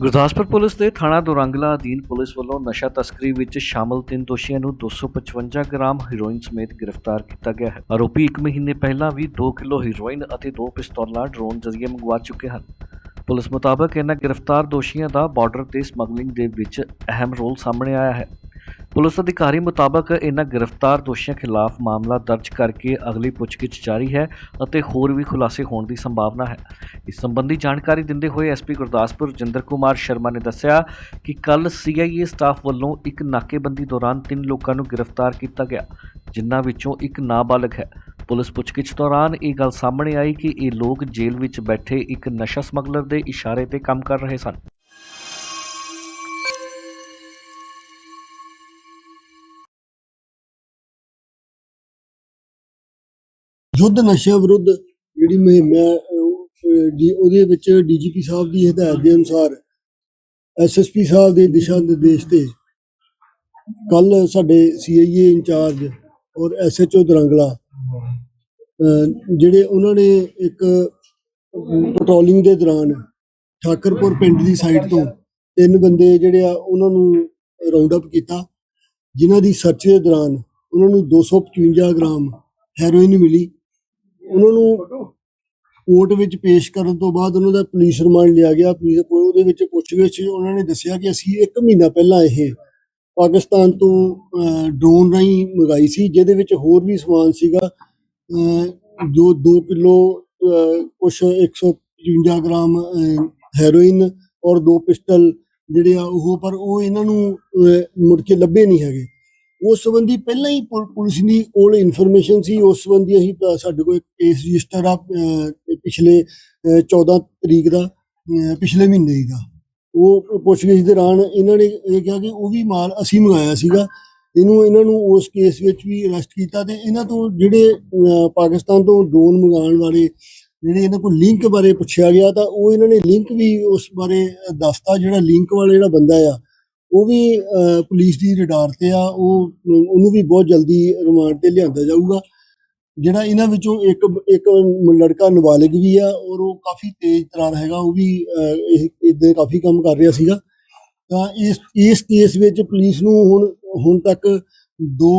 Gurdaspur police ਦੇ ਥਾਣਾ ਦੁਰੰਗਲਾ ਅਧੀਨ ਪੁਲਿਸ ਵੱਲੋਂ ਨਸ਼ਾ ਤਸਕਰੀ ਵਿੱਚ ਸ਼ਾਮਲ ਤਿੰਨ ਦੋਸ਼ੀਆਂ ਨੂੰ 255 ਗ੍ਰਾਮ ਹੈਰੋਇਨ ਸਮੇਤ ਗ੍ਰਿਫਤਾਰ ਕੀਤਾ ਗਿਆ ਹੈ। ਆਰੋਪੀ ਇੱਕ ਮਹੀਨੇ ਪਹਿਲਾਂ ਵੀ 2 ਕਿਲੋ ਹੈਰੋਇਨ ਅਤੇ ਦੋ ਪਿਸਤੌਲਾਂ ਡਰੋਨ ਜ਼ਰੀਏ ਮੰਗਵਾ ਚੁੱਕੇ ਹਨ। ਪੁਲਿਸ ਮੁਤਾਬਕ ਇਹਨਾਂ ਗ੍ਰਿਫਤਾਰ ਦੋਸ਼ੀਆਂ ਦਾ ਬਾਰਡਰ ਤੇ ਸਮਗਲਿੰਗ ਦੇ ਵਿੱਚ ਅਹਿਮ ਰੋਲ ਸਾਹਮਣੇ ਆਇਆ ਹੈ। ਪੁਲਿਸ ਅਧਿਕਾਰੀ ਮੁਤਾਬਕ ਇਹਨਾਂ ਗ੍ਰਿਫਤਾਰ ਦੋਸ਼ੀਆਂ ਖਿਲਾਫ ਮਾਮਲਾ ਦਰਜ ਕਰਕੇ ਅਗਲੀ ਪੁੱਛਗਿੱਛ ਜਾਰੀ ਹੈ ਅਤੇ ਹੋਰ ਵੀ ਖੁਲਾਸੇ ਹੋਣ ਦੀ ਸੰਭਾਵਨਾ ਹੈ। ਇਸ ਸੰਬੰਧੀ ਜਾਣਕਾਰੀ ਦਿੰਦੇ ਹੋਏ ਐਸਪੀ ਗੁਰਦਾਸਪੁਰ ਜਿੰਦਰ ਕੁਮਾਰ ਸ਼ਰਮਾ ਨੇ ਦੱਸਿਆ ਕਿ ਕੱਲ ਸੀਆਈਏ ਸਟਾਫ ਵੱਲੋਂ ਇੱਕ ਨਾਕੇਬੰਦੀ ਦੌਰਾਨ ਤਿੰਨ ਲੋਕਾਂ ਨੂੰ ਗ੍ਰਿਫਤਾਰ ਕੀਤਾ ਗਿਆ, ਜਿਨ੍ਹਾਂ ਵਿੱਚੋਂ ਇੱਕ ਨਾਬਾਲਗ ਹੈ। ਪੁਲਿਸ ਪੁੱਛਗਿੱਛ ਦੌਰਾਨ ਇਹ ਗੱਲ ਸਾਹਮਣੇ ਆਈ ਕਿ ਇਹ ਲੋਕ ਜੇਲ੍ਹ ਵਿੱਚ ਬੈਠੇ ਇੱਕ ਨਸ਼ਾ ਸਮਗਲਰ ਦੇ ਇਸ਼ਾਰੇ ਤੇ ਕੰਮ ਕਰ ਰਹੇ ਸਨ। ਯੁੱਧ ਨਸ਼ਿਆਂ ਵਿਰੁੱਧ ਜਿਹੜੀ ਮੁਹਿੰਮ ਹੈ ਉਹ, ਅਹ, ਜੀ ਉਹਦੇ ਵਿੱਚ ਡੀਜੀਪੀ ਸਾਹਿਬ ਦੀ ਹਦਾਇਤ ਦੇ ਅਨੁਸਾਰ ਐਸਐਸਪੀ ਸਾਹਿਬ ਦੇ ਦਿਸ਼ਾ ਨਿਰਦੇਸ਼ ਤੇ ਕੱਲ ਸਾਡੇ ਸੀਆਈਏ ਇੰਚਾਰਜ ਔਰ ਐਸਐਚਓ ਦਰੰਗਲਾ ਅਹ, ਜਿਹੜੇ ਉਹਨਾਂ ਨੇ ਇੱਕ ਪੈਟਰੋਲਿੰਗ ਦੇ ਦੌਰਾਨ ਠਾਕਰਪੁਰ ਪਿੰਡ ਦੀ ਸਾਈਡ ਤੋਂ ਤਿੰਨ ਬੰਦੇ ਜਿਹੜੇ ਆ ਉਹਨਾਂ ਨੂੰ ਰਾਉਂਡ ਅਪ ਕੀਤਾ ਜਿਨ੍ਹਾਂ ਦੀ ਸਰਚ ਦੇ ਦੌਰਾਨ ਉਹਨਾਂ ਨੂੰ 255 ਗ੍ਰਾਮ ਹੈਰੋਇਨ ਮਿਲੀ। ਉਹਨਾਂ ਨੂੰ ਕੋਰਟ ਵਿੱਚ ਪੇਸ਼ ਕਰਨ ਤੋਂ ਬਾਅਦ ਉਹਨਾਂ ਦਾ ਪੁਲਿਸ ਰਿਮਾਂਡ ਲਿਆ ਗਿਆ। ਪੁਲਿਸ ਉਹਦੇ ਵਿੱਚ ਪੁੱਛਗਿੱਛ ਉਹਨਾਂ ਨੇ ਦੱਸਿਆ ਕਿ ਅਸੀਂ ਇੱਕ ਮਹੀਨਾ ਪਹਿਲਾਂ ਇਹ ਪਾਕਿਸਤਾਨ ਤੋਂ ਡਰੋਨ ਰਾਹੀਂ ਮੰਗਾਈ ਸੀ ਜਿਹਦੇ ਵਿੱਚ ਹੋਰ ਵੀ ਸਮਾਨ ਸੀਗਾ। ਜੋ 2 ਕਿਲੋ ਕੁਛ 155 ਗ੍ਰਾਮ ਹੈਰੋਇਨ ਔਰ ਦੋ ਪਿਸਟਲ ਜਿਹੜੇ ਆ ਉਹ ਪਰ ਉਹ ਇਹਨਾਂ ਨੂੰ ਮੁੜ ਕੇ ਲੱਭੇ ਨਹੀਂ ਹੈਗੇ। ਉਸ ਸੰਬੰਧੀ ਪਹਿਲਾਂ ਹੀ ਪੁਲ ਪੁਲਿਸ ਦੀ ਕੋਲ ਇਨਫੋਰਮੇਸ਼ਨ ਸੀ ਉਸ ਸੰਬੰਧੀ ਅਸੀਂ ਪ- ਸਾਡੇ ਕੋਲ ਇੱਕ ਕੇਸ ਰਜਿਸਟਰ ਆ ਅਹ, ਪਿਛਲੇ ਅਹ, 14 ਤਰੀਕ ਦਾ ਅਹ, ਪਿਛਲੇ ਮਹੀਨੇ ਹੀ ਦਾ। ਉਹ ਪੁੱਛਗਿੱਛ ਦੌਰਾਨ ਇਹਨਾਂ ਨੇ ਇਹ ਕਿਹਾ ਕਿ ਉਹ ਵੀ ਮਾਲ ਅਸੀਂ ਮੰਗਾਇਆ ਸੀਗਾ। ਇਹਨੂੰ ਇਹਨਾਂ ਨੂੰ ਉਸ ਕੇਸ ਵਿੱਚ ਵੀ ਅਰੈਸਟ ਕੀਤਾ ਤੇ ਇਹਨਾਂ ਤੋਂ ਜਿਹੜੇ ਅਹ, ਪਾਕਿਸਤਾਨ ਤੋਂ ਡਰੋਨ ਮੰਗਾਉਣ ਵਾਲੇ ਜਿਹੜੇ ਇਹਨਾਂ ਕੋਲ ਲਿੰਕ ਬਾਰੇ ਪੁੱਛਿਆ ਗਿਆ ਤਾਂ ਉਹ ਇਹਨਾਂ ਨੇ ਲਿੰਕ ਵੀ ਉਸ ਬਾਰੇ ਅਹ, ਦੱਸਤਾ ਜਿਹੜਾ ਲਿੰਕ ਵਾਲਾ ਜਿਹੜਾ ਬੰਦਾ ਆ ਉਹ ਵੀ ਅਹ, ਪੁਲਿਸ ਦੀ ਰਡਾਰ ਤੇ ਆ ਉਹ ਉਹਨੂੰ ਵੀ ਬਹੁਤ ਜਲਦੀ ਰਿਮਾਂਡ ਤੇ ਲਿਆਂਦਾ ਜਾਊਗਾ। ਜਿਹੜਾ ਇਹਨਾਂ ਵਿੱਚੋਂ ਇੱਕ ਇੱਕ ਲੜਕਾ ਨਾਬਾਲਿਗ ਵੀ ਆ ਔਰ ਉਹ ਕਾਫੀ ਤੇਜ਼ ਤਰਾਰ ਹੈਗਾ ਉਹ ਵੀ ਇਦਾਂ ਕਾਫੀ ਕੰਮ ਕਰ ਰਿਹਾ ਸੀਗਾ। ਤਾਂ ਇਸ ਇਸ ਕੇਸ ਵਿੱਚ ਪੁਲਿਸ ਨੂੰ ਹੁਣ ਹੁਣ ਤੱਕ 2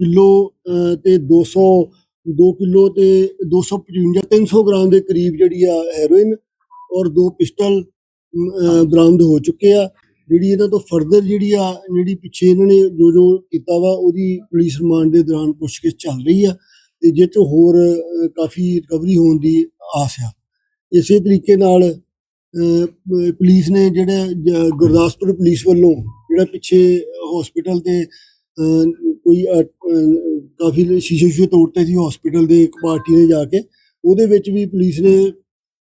ਕਿਲੋ ਅਹ, ਤੇ 200 2 ਕਿਲੋ ਤੇ 255 300 ਗ੍ਰਾਮ ਦੇ ਕਰੀਬ ਜਿਹੜੀ ਆ ਹੈਰੋਇਨ ਔਰ ਦੋ ਪਿਸਟਲ ਬਰਾਮਦ ਹੋ ਚੁੱਕੇ ਆ। ਜਿਹੜੀ ਇਹਨਾਂ ਤੋਂ ਫਰਦਰ ਜਿਹੜੀ ਆ, ਜਿਹੜੀ ਪਿੱਛੇ ਇਹਨਾਂ ਨੇ ਜੋ ਜੋ ਕੀਤਾ ਵਾ, ਉਹਦੀ ਪੁਲਿਸ ਰਿਮਾਂਡ ਦੇ ਦੌਰਾਨ ਪੁੱਛਗਿੱਛ ਚੱਲ ਰਹੀ ਆ ਤੇ ਜਿਹ ਤੋਂ ਹੋਰ ਕਾਫੀ ਰਿਕਵਰੀ ਹੋਣ ਦੀ ਆਸ ਆ। ਇਸੇ ਤਰੀਕੇ ਨਾਲ ਪੁਲਿਸ ਨੇ ਜਿਹੜਾ ਗੁਰਦਾਸਪੁਰ ਪੁਲਿਸ ਵੱਲੋਂ ਜਿਹੜਾ ਪਿੱਛੇ ਹਸਪੀਟਲ ਤੇ ਕੋਈ ਕਾਫੀ ਸ਼ੀਸ਼ੇ ਸ਼ੀਸ਼ੇ ਤੋੜਤੇ ਸੀ ਹਸਪੀਟਲ ਦੇ ਇੱਕ ਪਾਰਟੀ ਨੇ ਜਾ ਕੇ, ਉਹਦੇ ਵਿੱਚ ਵੀ ਪੁਲਿਸ ਨੇ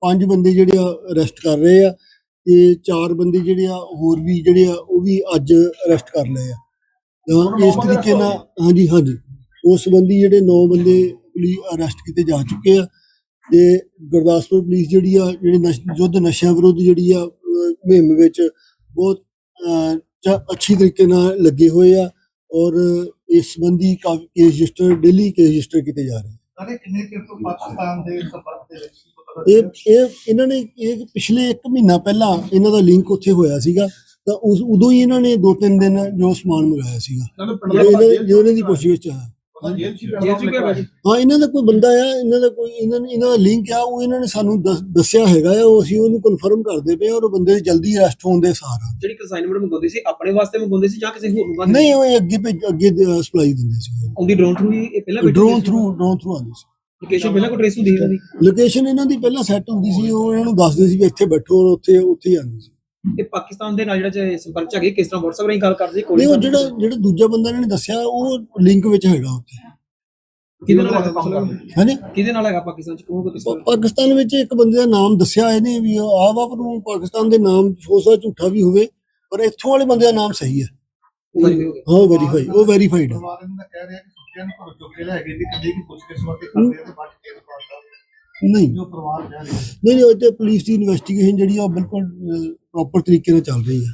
ਪੰਜ ਬੰਦੇ ਜਿਹੜੇ ਆ ਅਰੈਸਟ ਕਰ ਰਹੇ ਆ। ਤੇ ਚਾਰ ਬੰਦੇ ਜਿਹੜੇ ਆ ਹੋਰ ਵੀ ਜਿਹੜੇ ਆ ਉਹ ਵੀ ਅੱਜ ਅਰੈਸਟ ਕਰ ਲਏ ਆ। ਤਾਂ ਇਸ ਤਰੀਕੇ ਨਾਲ ਹਾਂਜੀ ਹਾਂਜੀ। ਉਸ ਸੰਬੰਧੀ ਜਿਹੜੇ 9 ਬੰਦੇ ਪੁਲਿਸ ਅਰੈਸਟ ਕੀਤੇ ਜਾ ਚੁੱਕੇ ਆ ਤੇ ਗੁਰਦਾਸਪੁਰ ਪੁਲਿਸ ਜਿਹੜੀ ਆ ਜਿਹੜੇ ਯੁੱਧ ਨਸ਼ਿਆਂ ਵਿਰੁੱਧ ਜਿਹੜੀ ਆ ਮੁਹਿੰਮ ਵਿੱਚ ਬਹੁਤ ਅੱਛੀ ਤਰੀਕੇ ਨਾਲ ਲੱਗੇ ਹੋਏ ਆ ਔਰ ਇਸ ਸੰਬੰਧੀ ਕਾਫੀ case register daily case register ਕੀਤੇ ਜਾ ਰਹੇ ਆ। ਅਰੇ ਕਿੰਨੇ ਚਿਰ ਤੋਂ ਪਾਕਿਸਤਾਨ ਦੇ ਸੰਪਰਕ ਦੇ ਵਿੱਚ? ਇਹ ਇਹ ਇਹਨਾਂ ਨੇ ਇਹ ਪਿਛਲੇ 1 ਮਹੀਨਾ ਪਹਿਲਾਂ ਇਹਨਾਂ ਦਾ ਲਿੰਕ ਉੱਥੇ ਹੋਇਆ ਸੀਗਾ ਤਾਂ ਉਸ ਉਦੋਂ ਹੀ ਇਹਨਾਂ ਨੇ ਦੋ ਤਿੰਨ ਦਿਨ ਜੋ ਸਮਾਨ ਮੰਗਾਇਆ ਸੀਗਾ। ਜੋ ਇਹਨਾਂ ਦੀ ਪੁੱਛਗਿੱਛ ਚ ਭਾਜੀ ਹਾਂ ਇਹਨਾਂ ਦਾ ਕੋਈ ਬੰਦਾ ਆ ਇਹਨਾਂ ਦਾ ਕੋਈ ਇਹਨਾਂ ਨੇ ਇਹਨਾਂ ਦਾ ਲਿੰਕ ਆ ਉਹ ਇਹਨਾਂ ਨੇ ਸਾਨੂੰ ਦੱਸ- ਦੱਸਿਆ ਹੈਗਾ ਆ ਉਹ ਅਸੀਂ ਉਹਨੂੰ ਕਨਫਰਮ ਕਰਦੇ ਪਏ ਆ ਔਰ ਉਹ ਬੰਦੇ ਦੀ ਜਲਦੀ ਅਰੈਸਟ ਹੋਣ ਦੇ ਸਾਰ ਆ। ਜਿਹੜੀ ਕਨਸਾਈਨਮੈਂਟ ਮੰਗਾਉਂਦੇ ਸੀ ਆਪਣੇ ਵਾਸਤੇ ਮੰਗਾਉਂਦੇ ਸੀ ਜਾਂ ਕਿਸੇ ਹੋਰ ਨੂੰ ਨਹੀਂ ਉਹ ਅੱਗੇ ਅੱਗੇ ਸਪਲਾਈ ਦਿੰਦੇ ਸੀ। ਉਹਦੀ ਡਰੋਨ ਥਰੂ ਹੀ ਇਹ ਪਹਿਲਾਂ ਡਰੋਨ ਥਰੂ ਡਰੋਨ ਥਰੂ ਆਉਂਦੇ ਸੀ। ਲੋਕੇਸ਼ਨ ਪਹਿਲਾਂ ਕੋਈ ਟ੍ਰੇਸ ਹੁੰਦੀ ਸੀ ਉਹਦੀ ਲੋਕੇਸ਼ਨ ਇਹਨਾਂ ਦੀ ਪਹਿਲਾਂ ਸੈੱਟ ਹੁੰਦੀ ਸੀ ਉਹ ਇਹਨਾਂ ਨੂੰ ਦੱਸਦੇ ਸੀ ਵੀ ਇੱਥੇ ਬੈਠੋ ਔਰ ਉੱਥੇ ਉੱਥੇ ਹੀ ਆਉਂਦੇ ਸੀ। ਤੇ ਪਾਕਿਸਤਾਨ ਦੇ ਨਾਲ ਜਿਹੜਾ ਜੇ ਸੰਪਰਕ ਚ ਹੈਗੇ ਕਿਸ ਤਰ੍ਹਾਂ WhatsApp ਰਾਹੀਂ ਗੱਲ ਕਰਦੇ ਸੀ ਨਹੀਂ ਉਹ ਜਿਹੜਾ ਜਿਹੜਾ ਦੂਜਾ ਬੰਦਾ ਇਹਨਾਂ ਨੇ ਦੱਸਿਆ ਉਹ ਲਿੰਕ ਵਿੱਚ ਹੈਗਾ ਉੱਥੇ। ਕਿਹਦੇ ਨਾਲ ਹੈਗਾ ਮਸਲਾ? ਹਾਂਜੀ? ਕਿਹਦੇ ਨਾਲ ਹੈਗਾ ਪਾਕਿਸਤਾਨ ਚ? ਕੌਣ ਕੋ ਪਾ- ਪਾਕਿਸਤਾਨ ਵਿੱਚ ਇੱਕ ਬੰਦੇ ਦਾ ਨਾਮ ਦੱਸਿਆ ਇਹਨੇ ਵੀ ਆ ਵਾ ਪਰ ਉਹ ਪਾਕਿਸਤਾਨ ਦੇ ਨਾਮ ਸਕਦਾ ਝੂਠਾ ਵੀ ਹੋਵੇ ਪਰ ਇੱਥੋਂ ਵਾਲੇ ਬੰਦੇ ਦਾ ਨਾਮ ਸਹੀ ਹੈ। ਹਾਂ ਉਹ ਵੈਰੀਫਾਈ ਉਹ ਵੈਰੀਫਾਈਡ ਹੈ ਨੂੰ ਘਰੋਂ ਚੁੱਕ ਕੇ ਲੈ ਗਏ ਕੇ ਕਰਦੇ ਆ ਤੇ ਬਾਅਦ ਕੇਸ ਪਾਉਂਦਾ ਨਹੀਂ। ਜੋ ਪਰਿਵਾਰ ਕਹਿ ਰਿਹਾ ਨਹੀਂ ਨਹੀਂ ਉਹ ਤੇ ਪੁਲਿਸ ਦੀ ਇਨਵੈਸਟੀਗੇਸ਼ਨ ਜਿਹੜੀ ਆ ਉਹ ਬਿਲਕੁਲ ਪ੍ਰੋਪਰ ਤਰੀਕੇ ਨਾਲ ਚੱਲ ਰਹੀ ਹੈ